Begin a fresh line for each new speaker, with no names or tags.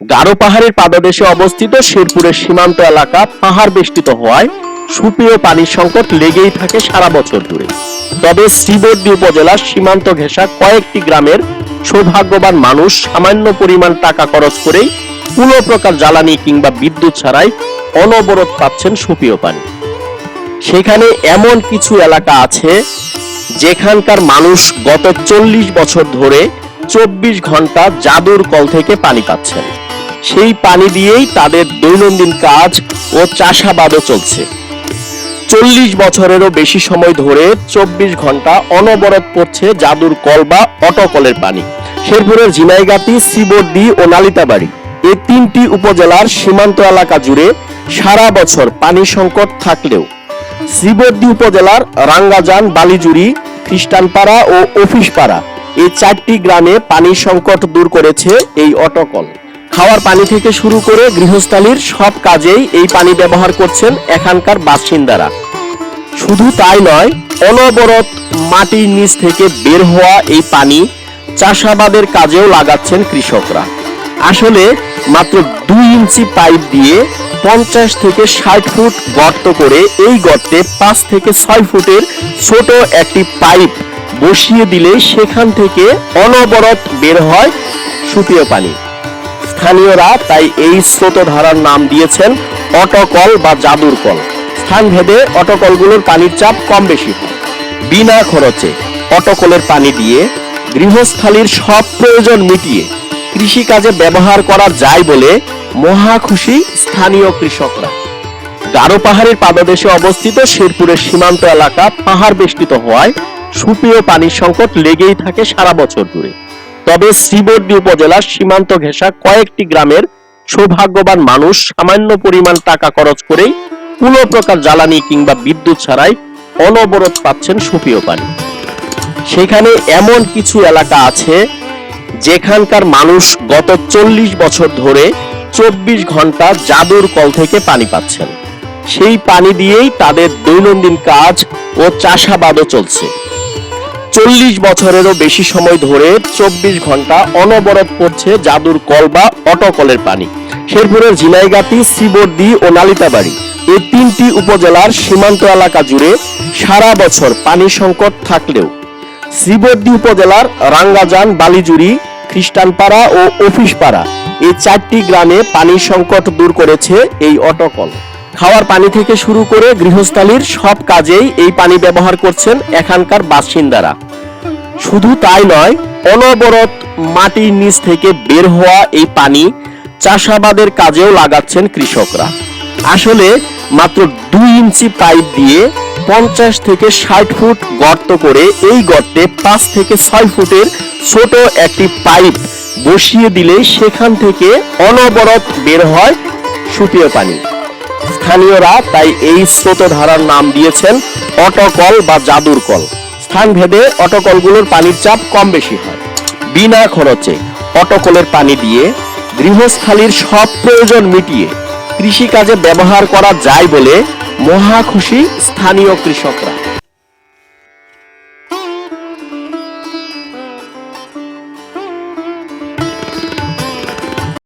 গারো পাহাড়ের পাদদেশে অবস্থিত শেরপুরের সীমান্ত এলাকা পাহাড় বেষ্টিত হওয়ায় সুপেয় পানির সংকট লেগেই থাকে সারা বছর ধরে। তবে শ্রীবর্দী উপজেলার সীমান্ত ঘেঁষা কয়েকটি গ্রামের সৌভাগ্যবান মানুষ সামান্য পরিমাণ টাকা খরচ করেই কোনো প্রকার জ্বালানি কিংবা বিদ্যুৎ ছাড়াই অনবরত পাচ্ছেন সুপেয় পানি। সেখানে এমন কিছু এলাকা আছে যেখানকার মানুষ গত চল্লিশ বছর ধরে চব্বিশ ঘণ্টা জাদুর কল থেকে পানি পাচ্ছেন সেই পানি দিয়েই তাদের দৈনন্দিন কাজ ও চাষাবাদও চলছে। চল্লিশ বছরেরও বেশি সময় ধরে চব্বিশ ঘণ্টা অনবরত পড়ছে জাদুর কল বা অটকলের পানি। শেরপুরের ঝিনাইগাতি শ্রীবর্দী ও নালিতাবাড়ি এই তিনটি উপজেলার সীমান্ত এলাকা জুড়ে সারা বছর পানি সংকট থাকলেও শ্রীবর্দী উপজেলার রাঙ্গাজান, বালিজুড়ি, খ্রিস্টানপাড়া ও অফিসপাড়া এই চারটি গ্রামে পানি সংকট দূর করেছে এই অটকল। খাওয়ার পানি থেকে শুরু করে গৃহস্থালীর সব কাজেই এই পানি ব্যবহার করছেন এখানকার বাসিন্দারা। শুধু তাই নয়, অনবরত মাটির নিচ থেকে বের হওয়া এই পানি চাষাবাদের কাজেও লাগাচ্ছেন কৃষকরা। আসলে মাত্র দুই ইঞ্চি পাইপ দিয়ে পঞ্চাশ থেকে ষাট ফুট গর্ত করে এই গর্তে পাঁচ থেকে ছয় ফুটের ছোট একটি পাইপ বসিয়ে দিলে সেখান থেকে অনবরত বের হয় সুপেয় পানি। স্থানীয়রা তাই এই স্রোতধারার নাম দিয়েছেন অটকল বা জাদুর কল। স্থানভেদে অটকলগুলোর পানির চাপ কম বেশি হয়। বিনা খরচে অটকলের পানি দিয়ে গৃহস্থালীর সব প্রয়োজন মিটিয়ে কৃষিকাজে ব্যবহার করা যায় বলে মহা খুশি স্থানীয় কৃষকরা। গারো পাহাড়ের পাদদেশে অবস্থিত শেরপুরের সীমান্ত এলাকা পাহাড় বেষ্টিত হওয়ায় সুপেয় পানির সংকট লেগেই থাকে সারা বছর জুড়ে। তবে শ্রীবর্দী উপজেলার সীমান্ত ঘেঁষা কয়েকটি গ্রামের সৌভাগ্যবান মানুষ সামান্য পরিমাণ টাকা খরচ করেই কোনো প্রকার জ্বালানি কিংবা বিদ্যুৎ ছাড়াই অনবরত পাচ্ছেন সুপেয় পানি। সেখানে এমন কিছু এলাকা আছে যেখানকার মানুষ গত চল্লিশ বছর ধরে চব্বিশ ঘণ্টা জাদুর কল থেকে পানি পাচ্ছেন। সেই পানি দিয়েই তাদের দৈনন্দিন কাজ ও চাষাবাদও চলছে। চল্লিশ বছরেরও বেশি সময় ধরে চব্বিশ ঘণ্টা অনবরত পড়ছে জাদুর কল বা অটকলের পানি। শেরপুরের ঝিনাইগাতি শ্রীবর্দী ও নালিতাবাড়ি। এই তিনটি উপজেলার সীমান্ত এলাকা জুড়ে সারা বছর পানি সংকট থাকলেও শ্রীবর্দী উপজেলার রাঙ্গাজান, বালিজুড়ি, খ্রিস্টানপাড়া ও অফিসপাড়া এই চারটি গ্রামে পানির সংকট দূর করেছে এই অটকল। খাওয়ার পানি থেকে শুরু করে গৃহস্থালীর সব কাজেই এই পানি ব্যবহার করছেন এখানকার বাসিন্দারা। শুধু তাই নয়, অনবরত মাটির নিচ থেকে বের হওয়া এই পানি চাষাবাদের কাজেও লাগাচ্ছেন কৃষকরা। আসলে মাত্র দুই ইঞ্চি পাইপ দিয়ে পঞ্চাশ থেকে ষাট ফুট গর্ত করে এই গর্তে পাঁচ থেকে ছয় ফুটের ছোট একটি পাইপ বসিয়ে দিলে সেখান থেকে অনবরত বের হয় সুপেয় পানি। স্থানীয়রা তাই এই স্রোতধারার নাম দিয়েছেন অটকল বা জাদুর কল। স্থানভেদে অটকলগুলোর পানির চাপ কম বেশি হয়। বিনা খরচে অটকলের পানি দিয়ে গৃহস্থালীর সব প্রয়োজন মিটিয়ে কৃষিকাজে ব্যবহার করা যায় বলে মহা খুশি স্থানীয় কৃষকরা।